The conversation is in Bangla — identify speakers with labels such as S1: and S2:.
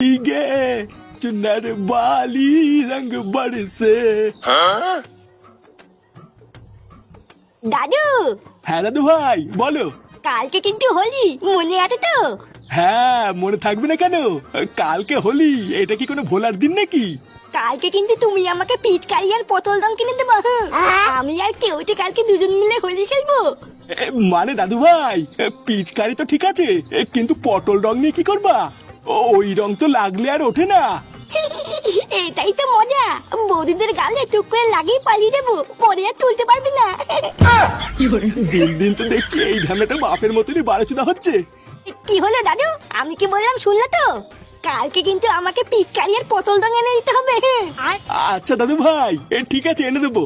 S1: இங்கே சுன்னாரு பாலி ரங்கு படுசு
S2: দাদু
S1: হ্যাঁ দাদু ভাই বলো
S2: কালকে কিন্তু হোলি মনে আছে তো
S1: হ্যাঁ মনে থাকবে না কেন কালকে হোলি এটা কি কোনো ভোলার দিন নাকি
S2: কালকে কিন্তু তুমি আমাকে পিচকারি আর পটল দম কিনে দেবো আমি আর কেউটি কালকে দুজন মিলে হোলি খেলব
S1: মানে দাদু ভাই পিচকারি তো ঠিক আছে কিন্তু পটল রং নিয়ে কি করবা ওই রং তো লাগলে আর ওঠে না।
S2: এটাই তো মজা। বৌদিদের গালে টুক করে লাগিয়ে পালিয়ে দেবো পরে আর তুলতে পারবি না।
S1: দিন দিন তো দেখছি এই ঢামেটা বাপের মতনই বাড়াচুদা হচ্ছে।
S2: কি হলো দাদু? আমি কি বললাম শুনলে তো? কালকে কিন্তু আমাকে পিচকারি আর পটল রং এনে দিতে হবে?
S1: আচ্ছা দাদু ভাই ঠিক আছে এনে দেবো।